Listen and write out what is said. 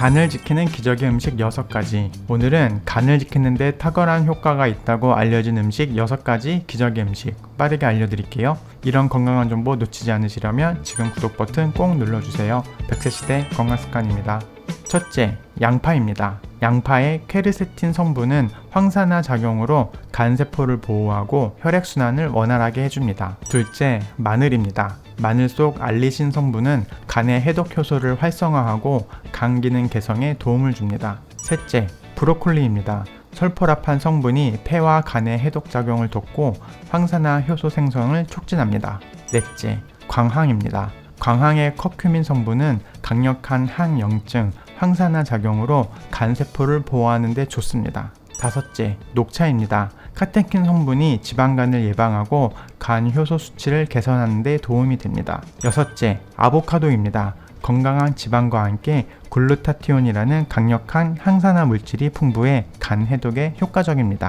간을 지키는 기적의 음식 6가지. 오늘은 간을 지키는데 탁월한 효과가 있다고 알려진 음식 6가지 기적의 음식 빠르게 알려드릴게요. 이런 건강한 정보 놓치지 않으시려면 지금 구독 버튼 꼭 눌러주세요. 100세 시대 건강 습관입니다. 첫째, 양파입니다. 양파의 퀘르세틴 성분은 황산화 작용으로 간세포를 보호하고 혈액순환을 원활하게 해줍니다. 둘째, 마늘입니다. 마늘 속 알리신 성분은 간의 해독 효소를 활성화하고 간 기능 개선에 도움을 줍니다. 셋째, 브로콜리입니다. 설포라판 성분이 폐와 간의 해독 작용을 돕고 황산화 효소 생성을 촉진합니다. 넷째, 광황입니다. 광황의 커큐민 성분은 강력한 항염증, 황산화 작용으로 간세포를 보호하는 데 좋습니다. 다섯째, 녹차입니다. 카테킨 성분이 지방간을 예방하고 간 효소 수치를 개선하는 데 도움이 됩니다. 여섯째, 아보카도입니다. 건강한 지방과 함께 글루타티온이라는 강력한 항산화 물질이 풍부해 간 해독에 효과적입니다.